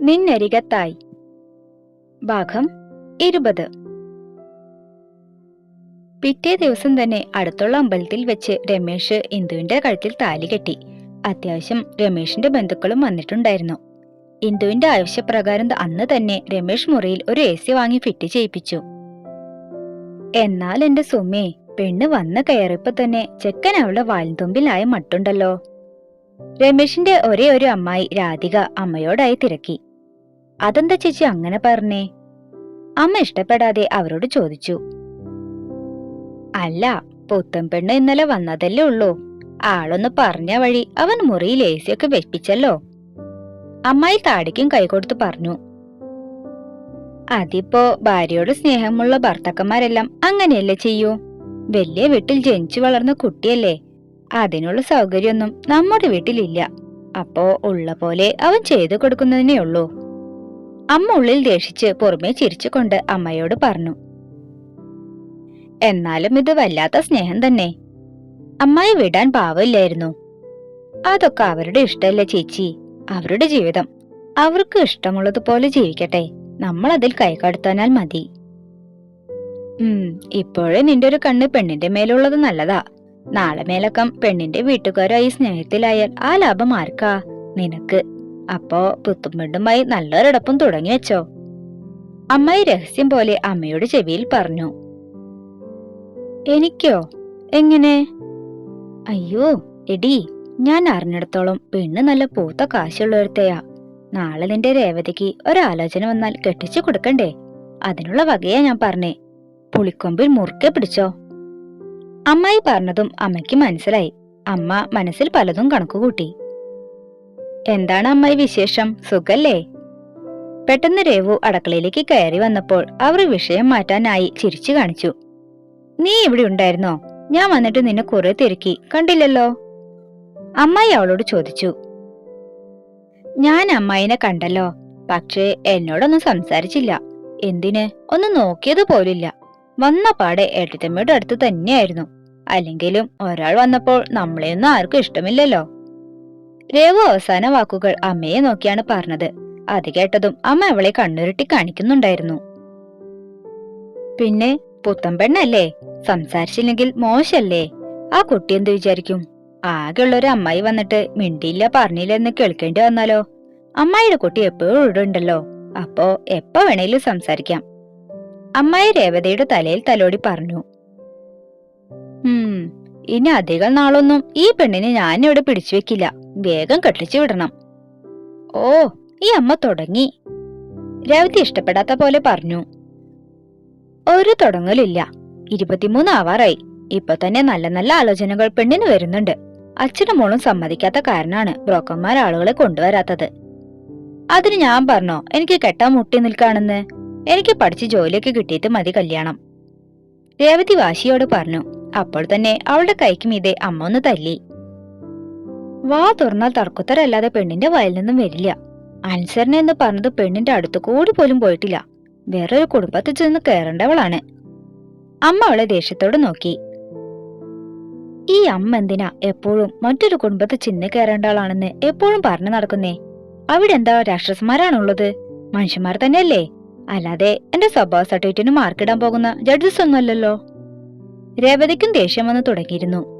നിന്നരികത്തായി. ഭാഗം ഇരുപത്. പിറ്റേ ദിവസം തന്നെ അടുത്തുള്ള അമ്പലത്തിൽ വെച്ച് രമേശ് ഇന്ദുവിന്റെ കഴുത്തിൽ താലി കെട്ടി. അത്യാവശ്യം രമേശിന്റെ ബന്ധുക്കളും വന്നിട്ടുണ്ടായിരുന്നു. ഇന്ദുവിന്റെ ആവശ്യപ്രകാരം അന്ന് തന്നെ രമേശ് മുറിയിൽ ഒരു എ സി വാങ്ങി ഫിറ്റ് ചെയ്യിപ്പിച്ചു. എന്നാൽ എന്റെ സുമേ പെണ്ണ് വന്ന് കയറിയപ്പോ തന്നെ ചെക്കൻ അവളുടെ വാൽതുമ്പിലായ മട്ടുണ്ടല്ലോ. രമേശിന്റെ ഒരേ ഒരു അമ്മായി രാധിക അമ്മയോടായി തിരക്കി. അതെന്താ ചേച്ചി അങ്ങനെ പറഞ്ഞേ? അമ്മ ഇഷ്ടപ്പെടാതെ അവരോട് ചോദിച്ചു. അല്ല പുത്തൻ പെണ്ണ് ഇന്നലെ വന്നതല്ലേ ഉള്ളൂ. ആളൊന്ന് പറഞ്ഞ വഴി അവൻ മുറിയിൽ ഏസിയൊക്കെ വെപ്പിച്ചല്ലോ. അമ്മായി താടിക്കും കൈകൊടുത്ത് പറഞ്ഞു. അതിപ്പോ ഭാര്യയോട് സ്നേഹമുള്ള ഭർത്താക്കന്മാരെല്ലാം അങ്ങനെയല്ലേ ചെയ്യൂ? വലിയ വീട്ടിൽ ജനിച്ചു വളർന്ന കുട്ടിയല്ലേ. അതിനുള്ള സൗകര്യമൊന്നും നമ്മുടെ വീട്ടിലില്ല. അപ്പോ ഉള്ള പോലെ അവൻ ചെയ്തു കൊടുക്കുന്നതിനേ ഉള്ളൂ. അമ്മ ഉള്ളിൽ ദേഷിച്ച് പുറമേ ചിരിച്ചുകൊണ്ട് അമ്മയോട് പറഞ്ഞു എന്നാലും ഇത് വല്ലാത്ത സ്നേഹം തന്നെ. അമ്മായി വിടാൻ പാവമില്ലായിരുന്നു. അതൊക്കെ അവരുടെ ഇഷ്ടമല്ലേ ചേച്ചി? അവരുടെ ജീവിതം. അവർക്ക് ഇഷ്ടമുള്ളതുപോലെ ജീവിക്കട്ടെ. നമ്മൾ അതിൽ കൈകടത്താനാൽ മതി. ഉം ഇപ്പോഴേ നിന്റെ ഒരു കണ്ണ് പെണ്ണിന്റെ മേലുള്ളത് നല്ലതാ. നാളെ മേലക്കം പെണ്ണിന്റെ വീട്ടുകാരായി സ്നേഹത്തിലായാൽ ആ ലാഭം ആർക്കാ? നിനക്ക് അപ്പോ പുത്തുംപെണ്ണുമായി നല്ലൊരിടപ്പം തുടങ്ങി വെച്ചോ. അമ്മായി രഹസ്യം പോലെ അമ്മയുടെ ചെവിയിൽ പറഞ്ഞു. എനിക്കോ? എങ്ങനെ? അയ്യോ എടി ഞാൻ അറിഞ്ഞിടത്തോളം പെണ്ണ് നല്ല പൂത്ത കാശുള്ളൊരുത്തയാ. നാളെ നിന്റെ രേവതിക്ക് ഒരാലോചന വന്നാൽ കെട്ടിച്ചു കൊടുക്കണ്ടേ? അതിനുള്ള വകയാ ഞാൻ പറഞ്ഞേ. പുളിക്കൊമ്പിൽ മുറുക്കെ പിടിച്ചോ. അമ്മായി പറഞ്ഞതും അമ്മയ്ക്ക് മനസ്സിലായി. അമ്മ മനസ്സിൽ പലതും കണക്കുകൂട്ടി. എന്താണ് അമ്മായി വിശേഷം? സുഖല്ലേ? പെട്ടെന്ന് രേവു അടക്കളയിലേക്ക് കയറി വന്നപ്പോൾ അവർ വിഷയം മാറ്റാനായി ചിരിച്ചു കാണിച്ചു. നീ ഇവിടെ ഉണ്ടായിരുന്നോ? ഞാൻ വന്നിട്ട് നിന്നെ കുറെ തിരക്കി. കണ്ടില്ലല്ലോ? അമ്മായി അവളോട് ചോദിച്ചു. ഞാൻ അമ്മായിനെ കണ്ടല്ലോ. പക്ഷേ എന്നോടൊന്നും സംസാരിച്ചില്ല. എന്തിന്? ഒന്ന് നോക്കിയത് പോലില്ല. വന്ന പാടെ ഏട്ടത്തമ്മയുടെ അടുത്ത് തന്നെയായിരുന്നു. അല്ലെങ്കിലും ഒരാൾ വന്നപ്പോൾ നമ്മളെയൊന്നും ആർക്കും ഇഷ്ടമില്ലല്ലോ. രേവു അവസാന വാക്കുകൾ അമ്മയെ നോക്കിയാണ് പറഞ്ഞത്. അത് കേട്ടതും അമ്മ അവളെ കണ്ണുരുട്ടി കാണിക്കുന്നുണ്ടായിരുന്നു. പിന്നെ പുത്തൻ പെണ്ണല്ലേ സംസാരിച്ചില്ലെങ്കിൽ മോശല്ലേ? ആ കുട്ടി എന്ത് വിചാരിക്കും? ആകെയുള്ളൊരു അമ്മായി വന്നിട്ട് മിണ്ടിയില്ല പറഞ്ഞില്ല എന്ന് കേൾക്കേണ്ടി വന്നാലോ? അമ്മായിയുടെ കുട്ടി എപ്പോഴും ഇവിടെ ഉണ്ടല്ലോ. അപ്പോ എപ്പോ വേണേലും സംസാരിക്കാം. അമ്മായി രേവതയുടെ തലയിൽ തലോടി പറഞ്ഞു. ഉം ഇനി അധികം നാളൊന്നും ഈ പെണ്ണിനെ ഞാൻ ഇവിടെ പിടിച്ചു വെക്കില്ല. വേഗം കെട്ടിച്ചു വിടണം. ഓ ഈ അമ്മ തുടങ്ങി. രവതി ഇഷ്ടപ്പെടാത്ത പോലെ പറഞ്ഞു. ഒരു തുടങ്ങലില്ല. ഇരുപത്തിമൂന്ന് ആവാറായി. ഇപ്പൊ തന്നെ നല്ല നല്ല ആലോചനകൾ പെണ്ണിന് വരുന്നുണ്ട്. അച്ഛനും മോളും സമ്മതിക്കാത്ത കാരണമാണ് ബ്രോക്കർമാർ ആളുകളെ കൊണ്ടുവരാത്തത്. അതിന് ഞാൻ പറഞ്ഞോ എനിക്ക് കെട്ടാൻ മുട്ടി നിൽക്കാണെന്ന്? എനിക്ക് പഠിച്ച് ജോലിയൊക്കെ കിട്ടിയിട്ട് മതി കല്യാണം. രേവതി വാശിയോട് പറഞ്ഞു. അപ്പോൾ തന്നെ അവളുടെ കൈക്ക് ഇതേ അമ്മ ഒന്ന് തല്ലി. വാ തുറന്നാൽ തർക്കുത്തരല്ലാതെ പെണ്ണിന്റെ വയൽ നിന്നും വരില്ല. അനുസരണ എന്ന് പറഞ്ഞത് പെണ്ണിന്റെ അടുത്ത് കൂടി പോലും പോയിട്ടില്ല. വേറൊരു കുടുംബത്തിൽ ചെന്ന് കയറേണ്ടവളാണ്. അമ്മ അവളെ ദേഷ്യത്തോട് നോക്കി. ഈ അമ്മ എന്തിനാ എപ്പോഴും മറ്റൊരു കുടുംബത്തിൽ ചെന്ന് കയറേണ്ട ആളാണെന്ന് എപ്പോഴും പറഞ്ഞു നടക്കുന്നേ? അവിടെ എന്താ രാക്ഷസന്മാരാണുള്ളത്? മനുഷ്യന്മാർ തന്നെയല്ലേ? അല്ലാതെ എന്റെ സ്വഭാവ സർട്ടിഫിക്കറ്റിന് മാർക്കിടാൻ പോകുന്ന ജഡ്ജസ് ഒന്നുമല്ലല്ലോ രേവതിക്കും ദേഷ്യം വന്ന് തുടങ്ങിയിരുന്നു.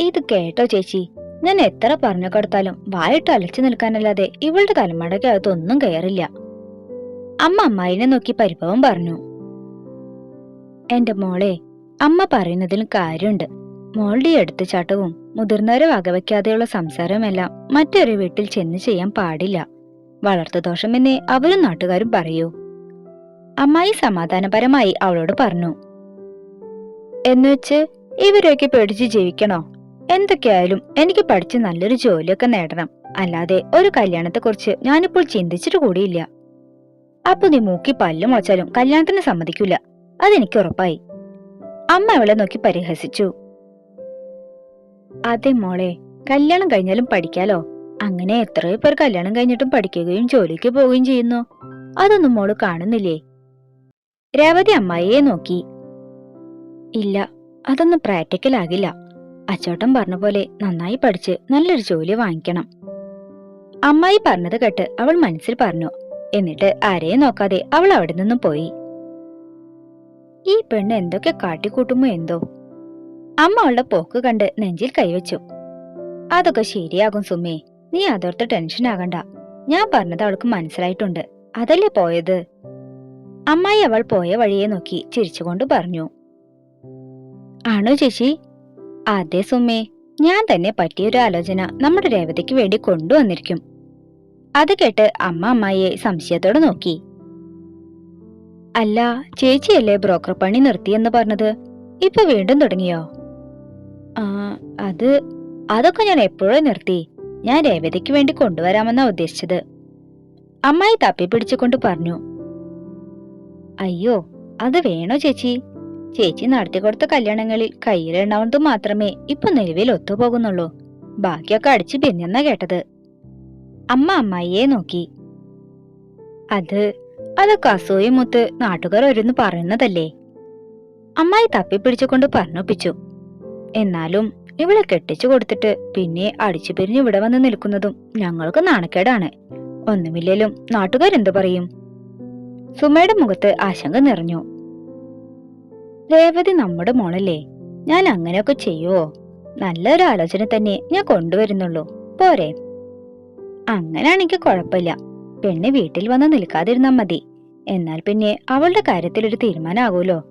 ഇത് കേട്ടോ ചേച്ചി. ഞാൻ എത്ര പറഞ്ഞു കൊടുത്താലും വായിട്ട് അലച്ചു നിൽക്കാനല്ലാതെ ഇവളുടെ തലമുടക്കകത്ത് ഒന്നും കയറില്ല. അമ്മ അമ്മായിനെ നോക്കി പരിഭവം പറഞ്ഞു. എന്റെ മോളെ അമ്മ പറയുന്നതിൽ കാര്യമുണ്ട്. മോളുടെ എടുത്തുചാട്ടവും മുതിർന്നവരെ വകവയ്ക്കാതെയുള്ള സംസാരമെല്ലാം മറ്റൊരു വീട്ടിൽ ചെന്ന് ചെയ്യാൻ പാടില്ല. വളർത്തു ദോഷമെന്നേ അവരും നാട്ടുകാരും പറയൂ. അമ്മായി സമാധാനപരമായി അവളോട് പറഞ്ഞു. എന്നുവെച്ച് ഇവരെയൊക്കെ പേടിച്ച് ജീവിക്കണോ? എന്തൊക്കെയായാലും എനിക്ക് പഠിച്ച് നല്ലൊരു ജോലിയൊക്കെ നേടണം. അല്ലാതെ ഒരു കല്യാണത്തെ കല്യാണത്തെക്കുറിച്ച് ഞാനിപ്പോൾ ചിന്തിച്ചിട്ട് കൂടിയില്ല. അപ്പൊ നീ മൂക്കി പല്ല് മുളച്ചാലും കല്യാണത്തിന് സമ്മതിക്കില്ല അതെനിക്ക് ഉറപ്പായി. അമ്മ അവളെ നോക്കി പരിഹസിച്ചു. അതെ മോളെ കല്യാണം കഴിഞ്ഞാലും പഠിക്കാലോ? അങ്ങനെ എത്രയോ പേർ കല്യാണം കഴിഞ്ഞിട്ടും പഠിക്കുകയും ജോലിക്ക് പോവുകയും ചെയ്യുന്നു. അതൊന്നും മോൾ കാണുന്നില്ലേ? രേവതി അമ്മായിയെ നോക്കി. ഇല്ല അതൊന്നും പ്രാക്ടിക്കൽ ആകില്ല. അച്ചോട്ടൻ പറഞ്ഞ പോലെ നന്നായി പഠിച്ച് നല്ലൊരു ജോലി വാങ്ങിക്കണം. അമ്മായി പറഞ്ഞത് കേട്ട് അവൾ മനസ്സിൽ പറഞ്ഞു എന്നിട്ട് ആരെയും നോക്കാതെ അവൾ അവിടെ നിന്നും പോയി. ഈ പെണ്ണ് എന്തൊക്കെ കാട്ടിക്കൂട്ടുമോ എന്തോ? അമ്മ അവളുടെ പോക്ക് കണ്ട് നെഞ്ചിൽ കൈവച്ചു. അതൊക്കെ ശരിയാകും സുമേ നീ അതോർത്ത് ടെൻഷൻ ആകണ്ട. ഞാൻ പറഞ്ഞത് അവൾക്ക് മനസ്സിലായിട്ടുണ്ട്. അതല്ലേ പോയത്? അമ്മായി അവൾ പോയ വഴിയെ നോക്കി ചിരിച്ചുകൊണ്ട് പറഞ്ഞു. ആണോ ചേച്ചി? അതെ സുമേ ഞാൻ തന്നെ പറ്റിയൊരു ആലോചന നമ്മുടെ രേവതിക്ക് വേണ്ടി കൊണ്ടുവന്നിരിക്കും. അത് കേട്ട് അമ്മ അമ്മായിയെ സംശയത്തോടെ നോക്കി. അല്ല ചേച്ചിയല്ലേ ബ്രോക്കർ പണി നിർത്തിയെന്ന് പറഞ്ഞത്? ഇപ്പൊ വീണ്ടും തുടങ്ങിയോ? ആ അത് അതൊക്കെ ഞാൻ എപ്പോഴും നിർത്തി. ഞാൻ രേവതിക്ക് വേണ്ടി കൊണ്ടുവരാമെന്നാ ഉദ്ദേശിച്ചത്. അമ്മായി തപ്പി പിടിച്ചുകൊണ്ട് പറഞ്ഞു. അയ്യോ അത് വേണോ ചേച്ചി? ചേച്ചി നടത്തിക്കൊടുത്ത കല്യാണങ്ങളിൽ കയ്യിലെണ്ണാവുന്നത് മാത്രമേ ഇപ്പൊ നിലവിൽ ഒത്തുപോകുന്നുള്ളൂ. ബാക്കിയൊക്കെ അടിച്ച് പിന്നെന്നാ കേട്ടത്. അമ്മ അമ്മായിയെ നോക്കി. അത് അത് അതൊക്കെ മുത്ത് നാട്ടുകാർ ഒരുന്ന് പറയുന്നതല്ലേ? അമ്മായി തപ്പിപ്പിടിച്ചുകൊണ്ട് പറഞ്ഞൊപ്പിച്ചു. എന്നാലും ഇവളെ കെട്ടിച്ചു കൊടുത്തിട്ട് പിന്നെ അടിച്ചു പിരിഞ്ഞ് ഇവിടെ വന്ന് നിൽക്കുന്നതും ഞങ്ങൾക്ക് നാണക്കേടാണ്. ഒന്നുമില്ലേലും നാട്ടുകാരെന്തു പറയും? സുമയുടെ മുഖത്ത് ആശങ്ക നിറഞ്ഞു. രേവതി നമ്മുടെ മോളല്ലേ? ഞാൻ അങ്ങനെയൊക്കെ ചെയ്യുവോ? നല്ലൊരു ആലോചന തന്നെ ഞാൻ കൊണ്ടുവരുന്നുള്ളൂ. പോരെ. അങ്ങനെയാണെങ്കിൽ കുഴപ്പമില്ല. പെണ്ണ് വീട്ടിൽ വന്ന് നിൽക്കാതിരുന്നാ മതി. എന്നാൽ പിന്നെ അവളുടെ കാര്യത്തിൽ ഒരു തീരുമാനമാകുമല്ലോ.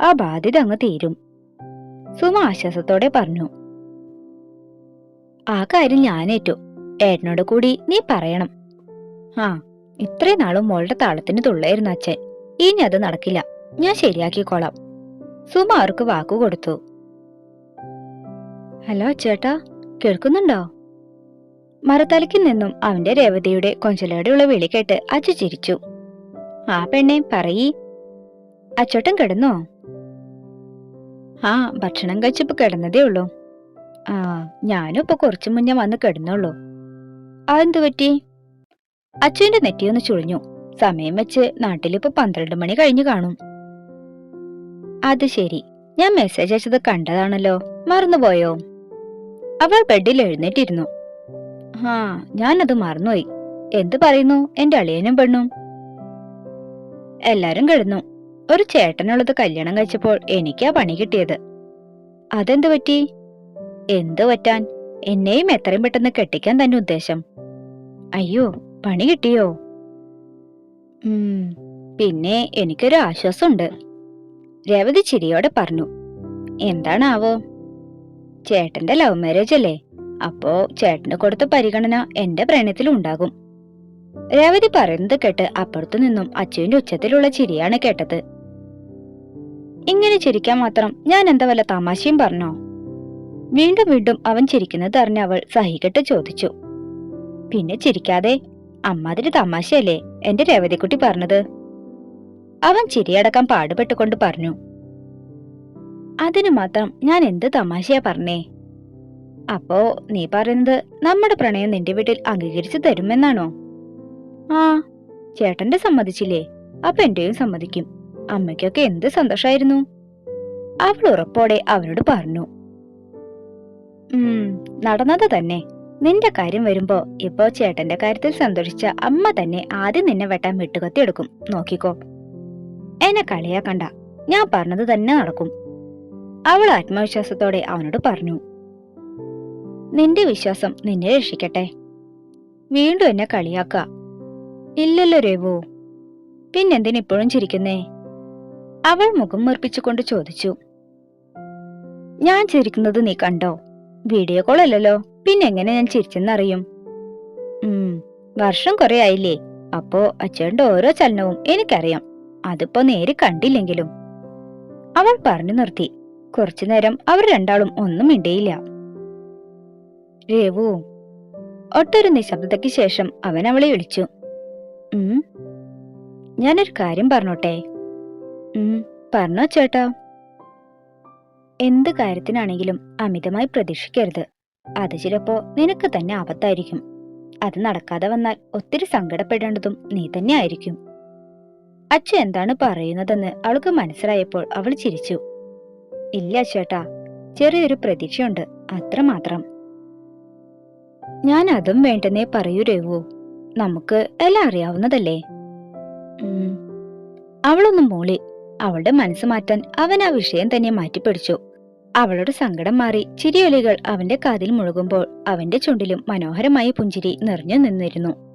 ആ ബാധ്യത അങ്ങ് തീരും. സുമ ആശ്വാസത്തോടെ പറഞ്ഞു. ആ കാര്യം ഞാനേറ്റു. ഏട്ടനോട് കൂടി നീ പറയണം. ആ ഇത്രയും നാളും മോളുടെ താളത്തിന് തുള്ളായിരുന്നു അച്ഛൻ. ഇനി അത് നടക്കില്ല. ഞാൻ ശരിയാക്കിക്കോളാം. സുമ അവർക്ക് വാക്കു കൊടുത്തു. ഹലോ ചേട്ടാ കേൾക്കുന്നുണ്ടോ? മരത്തലയ്ക്ക് നിന്നും അവന്റെ രേവതിയുടെ കൊഞ്ചലോടെയുള്ള വിളി കേട്ട് അച്ചു ചിരിച്ചു. ആ പെണ്ണെ പറയീ. അച്ചോട്ടൻ കിടന്നോ? ആ ഭക്ഷണം കഴിച്ചപ്പോ കിടന്നതേ ഉള്ളൂ. ആ ഞാനും ഇപ്പൊ കുറച്ചു മുന്നേ വന്ന് കിടന്നുള്ളൂ അതെന്തു പറ്റി? അച്ഛന്റെ നെറ്റിയൊന്ന് ചുളിഞ്ഞു. സമയം വെച്ച് നാട്ടിലിപ്പോ പന്ത്രണ്ട് മണി കഴിഞ്ഞു കാണും. അത് ശരി. ഞാൻ മെസ്സേജ് അയച്ചത് കണ്ടതാണല്ലോ. മറന്നുപോയോ? അവൾ ബെഡിൽ എഴുന്നേറ്റിരുന്നു. ആ ഞാനത് മറന്നുപോയി. എന്തു പറയുന്നു? എന്റെ അളിയനും പെണ്ണും. എല്ലാരും കിടന്നു. ഒരു ചേട്ടനുള്ളത് കല്യാണം കഴിച്ചപ്പോൾ എനിക്കാ പണി കിട്ടിയത്. അതെന്തു പറ്റി? എന്തു പറ്റാൻ? എന്നെയും എത്രയും പെട്ടെന്ന് കെട്ടിക്കാൻ തന്നെ ഉദ്ദേശം. അയ്യോ പണി കിട്ടിയോ? പിന്നെ എനിക്കൊരു ആശ്വാസമുണ്ട്. രവതി ചിരിയോടെ പറഞ്ഞു എന്താണാവോ? ചേട്ടന്റെ ലവ് മാരേജ് അല്ലേ? അപ്പോ ചേട്ടന് കൊടുത്ത പരിഗണന എന്റെ പ്രണയത്തിലും ഉണ്ടാകും. രേവതി പറയുന്നത് കേട്ട് അപ്പുറത്തു നിന്നും അച്ചുവിന്റെ ഉച്ചത്തിലുള്ള ചിരിയാണ് കേട്ടത്. ഇങ്ങനെ ചിരിക്കാൻ മാത്രം ഞാൻ എന്താ വല്ല തമാശയും പറഞ്ഞോ? വീണ്ടും വീണ്ടും അവൻ ചിരിക്കുന്നത് അറിഞ്ഞ അവൾ സഹികെട്ട് ചോദിച്ചു. പിന്നെ ചിരിക്കാതെ? അമ്മാതിരി തമാശയല്ലേ? എന്റെ രേവതിക്കുട്ടി പറഞ്ഞത്. അവൻ ചിരിയടക്കം പാടുപെട്ടുകൊണ്ട് പറഞ്ഞു. അതിനു മാത്രം ഞാൻ എന്ത് തമാശയാ പറഞ്ഞേ? അപ്പോ നീ പറയുന്നത് നമ്മുടെ പ്രണയം നിന്റെ വീട്ടിൽ അംഗീകരിച്ചു തരുമെന്നാണോ? ആ ചേട്ടന്റെ സമ്മതിച്ചില്ലേ? അപ്പൊ എന്റെയും സമ്മതിക്കും. അമ്മയ്ക്കൊക്കെ എന്ത് സന്തോഷായിരുന്നു? അവൾ ഉറപ്പോടെ അവനോട് പറഞ്ഞു. ഉം നടന്നത് തന്നെ. നിന്റെ കാര്യം വരുമ്പോ ഇപ്പോ ചേട്ടന്റെ കാര്യത്തിൽ സന്തോഷിച്ച അമ്മ തന്നെ ആദ്യം നിന്നെ വെട്ടാൻ വെട്ടുകത്തി എടുക്കും. നോക്കിക്കോ. എന്നെ കളിയാക്കണ്ട ഞാൻ പറഞ്ഞത് തന്നെ നടക്കും. അവൾ ആത്മവിശ്വാസത്തോടെ അവനോട് പറഞ്ഞു. നിന്റെ വിശ്വാസം നിന്നെ രക്ഷിക്കട്ടെ. വീണ്ടും എന്നെ കളിയാക്ക. ഇല്ലല്ലോ രേവു പിന്നെന്തിനിപ്പോഴും ചിരിക്കുന്നേ? അവൾ മുഖം മുറിപ്പിച്ചുകൊണ്ട് ചോദിച്ചു. ഞാൻ ചിരിക്കുന്നത് നീ കണ്ടോ? വീഡിയോ കോൾ അല്ലല്ലോ. പിന്നെ എങ്ങനെ ഞാൻ ചിരിച്ചെന്നറിയും? വർഷം കുറെ ആയില്ലേ. അപ്പോ അച്ഛന്റെ ഓരോ ചലനവും എനിക്കറിയാം. അതിപ്പോ നേരെ കണ്ടില്ലെങ്കിലും. അവൾ പറഞ്ഞു നിർത്തി. കുറച്ചു നേരം അവർ രണ്ടാളും ഒന്നും മിണ്ടിയില്ല. രേവു ഒട്ടൊരു നിശബ്ദതയ്ക്ക് ശേഷം അവൻ അവളെ വിളിച്ചു. ഞാനൊരു കാര്യം പറഞ്ഞോട്ടെ? പറഞ്ഞോ ചേട്ടാ. എന്ത് കാര്യത്തിനാണെങ്കിലും അമിതമായി പ്രതീക്ഷിക്കരുത്. അത് ചിലപ്പോ നിനക്ക് തന്നെ ആപത്തായിരിക്കും. അത് നടക്കാതെ വന്നാൽ ഒത്തിരി സങ്കടപ്പെടേണ്ടതും നീ തന്നെ ആയിരിക്കും. അച്ഛൻ എന്താണ് പറയുന്നതെന്ന് അവൾക്ക് മനസ്സിലായപ്പോൾ അവൾ ചിരിച്ചു. ഇല്ല ചേട്ടാ ചെറിയൊരു പ്രതീക്ഷയുണ്ട് അത്രമാത്രം ഞാൻ അതും വേണ്ടെന്നേ പറയൂ രഘു നമുക്ക് എല്ലാം അറിയാവുന്നതല്ലേ? അവളൊന്നും മൂളി അവളുടെ മനസ്സ് മാറ്റാൻ അവൻ ആ വിഷയം തന്നെ മാറ്റിപ്പിടിച്ചു. അവളുടെ സങ്കടം മാറി ചിരിയൊലികൾ അവന്റെ കാതിൽ മുഴുകുമ്പോൾ അവന്റെ ചുണ്ടിലും മനോഹരമായ പുഞ്ചിരി നിറഞ്ഞു നിന്നിരുന്നു.